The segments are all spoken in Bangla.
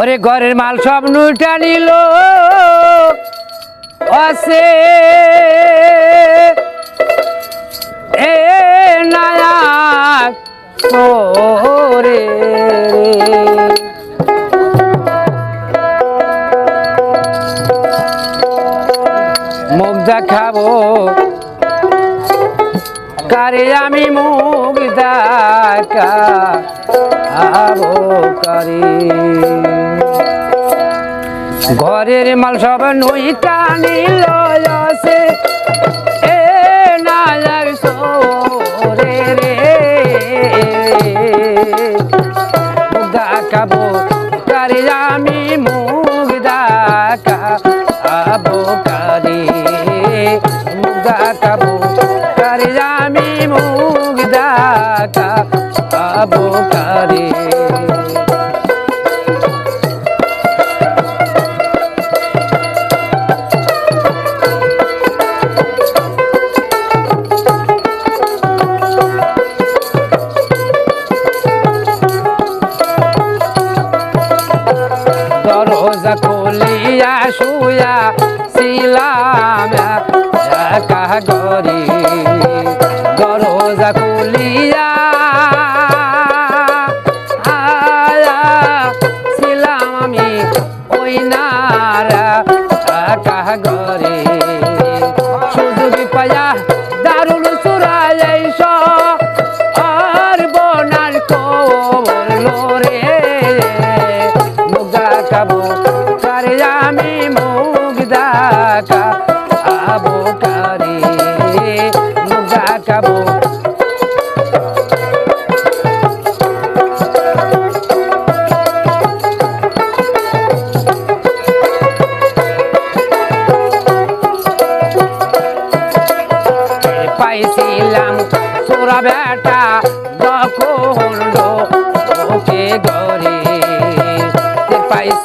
ওরে ঘরের মাল সব নুটা নিল। আছে এ নায়াক ওরে। মুখ দেখাবো কারে আমি মুখ দেখাবো? কারে ঘরের মাল সব নই টানি লয়সে এ নায়ার সোরে রে। মুখ দেখাবো কারে আমি মুখ দেখাবো কারে মুখ দেখাবো কারে আমি মুখ দেখাবো দরজা খুলিয়া শুয়া ছিলাম একা গরি দরজা খুলিয়া কাবু কারে আমি মুগদা কাবু কারে মুগা কাবু পাইছিলাম সোরা বেটা দখন্ড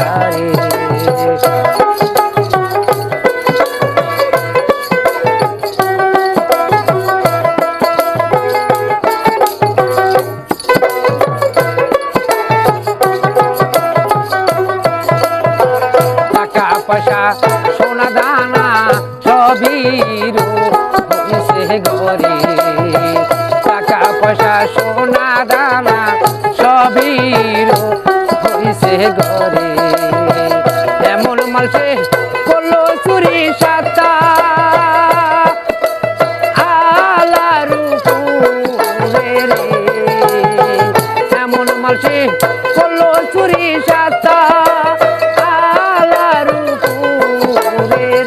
কারে টাকা পয়সা সোনা দানা সবই হইছে গরে। টাকা পয়সা সোনা দানা সবই হইছে গরে। এমন মালসে করল চুরি সাতা এমন মালসে করল চুরি সাতা আলারু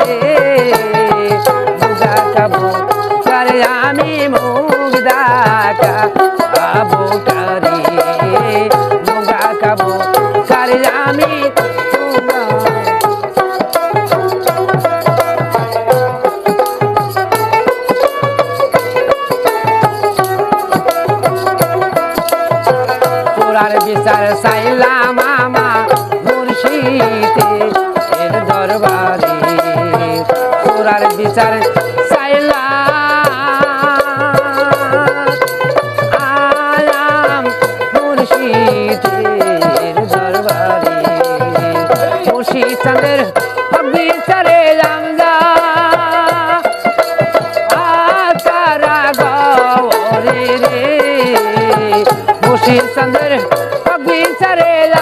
রে। মুগা কাবু করে আমি মুগা কাবু করে। আমি চোরার বিচার সাইলা আমা মুর্শিদে এর দরবারে। ঘোড়ার বিচার সাইলাম মুর্শিদের দরবারে। মুর্শিদ চন্দ্রের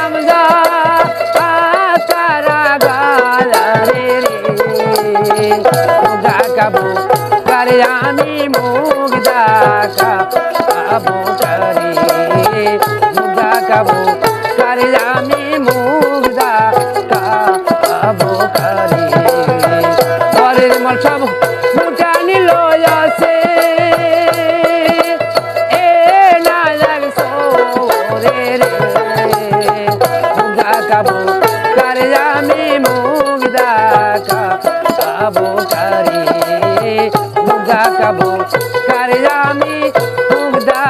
আমজা আতারা গালারে রে মুগা কাবু করে আমি মুগদা কাবু মুগা কাবো কারি আমি মুগদা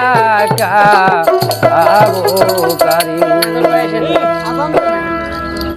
কাবো কারি।